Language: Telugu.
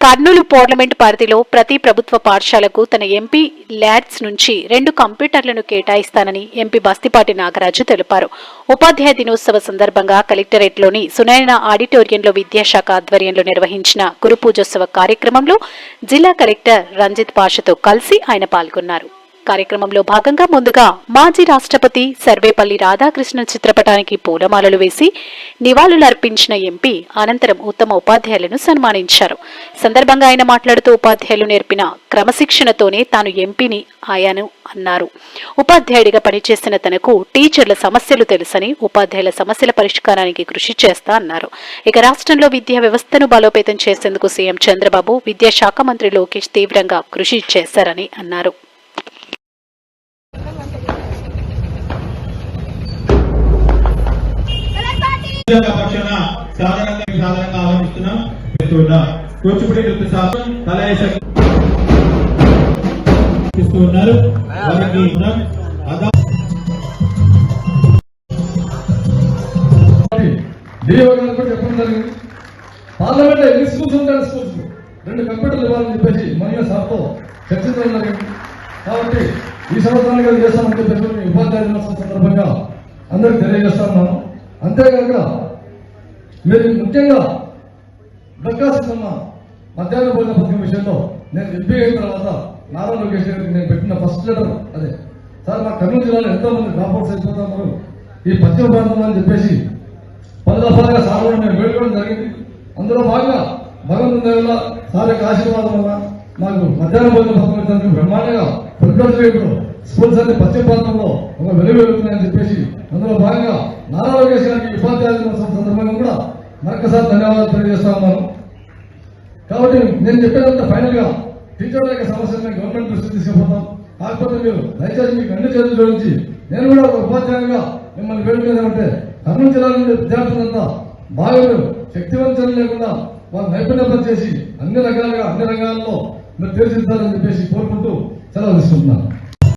కర్నూలు పార్లమెంట్ పరిధిలో ప్రతి ప్రభుత్వ పాఠశాలకు తన ఎంపీ ల్యాడ్స్ నుంచి రెండు కంప్యూటర్లను కేటాయిస్తానని ఎంపీ బస్తిపాటి నాగరాజు తెలిపారు. ఉపాధ్యాయ దినోత్సవ సందర్భంగా కలెక్టరేట్లోని సునయన ఆడిటోరియంలో విద్యాశాఖ ఆధ్వర్యంలో నిర్వహించిన గురు పూజోత్సవ కార్యక్రమంలో జిల్లా కలెక్టర్ రంజిత్ పాషతో కలిసి ఆయన పాల్గొన్నారు. కార్యక్రమంలో భాగంగా ముందుగా మాజీ రాష్ట్రపతి సర్వేపల్లి రాధాకృష్ణ చిత్రపటానికి పూలమాలలు వేసి నివాళులు అర్పించిన ఎంపీ అనంతరం ఉత్తమ ఉపాధ్యాయులను సన్మానించారు. సందర్భంగా ఆయన మాట్లాడుతూ ఉపాధ్యాయులు నేర్పిన క్రమశిక్షణతోనే తాను ఎంపీని అయ్యాను అన్నారు. ఉపాధ్యాయుడిగా పనిచేసిన తనకు టీచర్ల సమస్యలు తెలుసని ఉపాధ్యాయుల సమస్యల పరిష్కారానికి కృషి చేస్తా అన్నారు. ఇక రాష్ట్రంలో విద్యా వ్యవస్థను బలోపేతం చేసేందుకు సీఎం చంద్రబాబు విద్యాశాఖ మంత్రి లోకేష్ తీవ్రంగా కృషి చేశారని అన్నారు. ఉద్యోగ పక్షాన సాధారణంగా సాధారణంగా ఆహ్వానిస్తున్నాం. కూచిపూడి నృత్య శాస్త్రం కళాశాల ఉన్నారు. వారికి కూడా చెప్పడం జరిగింది. పార్లమెంట్ ఎన్ని స్కూల్స్ ఉంటాయి స్కూల్స్? రెండు కంప్యూటర్లు ఇవ్వాలని చెప్పేసి మన సార్తో చర్చించడం జరిగింది. కాబట్టి ఈ సంవత్సరానికి అది చేస్తామని చెప్పేసి ఉపాధ్యాయ దినోత్సవం సందర్భంగా అందరికి తెలియజేస్తా అంతేకాక మీరు ముఖ్యంగా దక్కాల్సిన మధ్యాహ్న భోజన పథకం విషయంలో నేను ఎంపీ అయిన తర్వాత నారా లోకేష్ గారికి నేను పెట్టిన ఫస్ట్ లెటర్ అదే. సార్ మా కర్నూలు జిల్లాలో ఎంతో మంది డ్రాప్అవుట్స్ అయిపోతున్నారు ఈ పశ్చిమ ప్రాంతంలో అని చెప్పేసి పది దఫాలుగా సార్ కూడా మేము వేడుకోవడం జరిగింది. అందులో భాగంగా భగవంతుని దయ సార్ యొక్క ఆశీర్వాదం వల్ల మాకు మధ్యాహ్న భోజన పథకం ఇచ్చినందుకు బ్రహ్మాండంగా ప్రతిరోజు ఇప్పుడు స్కూల్స్ అన్ని పశ్చిమ ప్రాంతంలో ఒక వెలుగు వెలుగుతున్నాయని చెప్పేసి అందులో భాగంగా నారా లోకేష్ గారికి ఉపాధ్యాయ దినోత్సవం సందర్భంగా కూడా మరొకసారి ధన్యవాదాలు తెలియజేస్తా ఉన్నాను. కాబట్టి నేను చెప్పేదంతా ఫైనల్గా టీచర్ల యొక్క సమస్యలను గవర్నమెంట్ దృష్టి తీసుకుపోతాం. కాకపోతే మీరు దయచేసి మీకు అన్ని చేతులు జోడించి నేను కూడా ఒక ఉపాధ్యాయునిగా మిమ్మల్ని వేడుకునేది కర్నూలు జిల్లా నుండి విద్యార్థులంతా బాగా మీరు శక్తివంచన లేకుండా వారు నైపుణ్యం చేసి అన్ని రకాలుగా అన్ని రంగాల్లో మీరు తీర్చిదిద్దాలని చెప్పేసి కోరుకుంటూ సెలవు ఇస్తున్నాను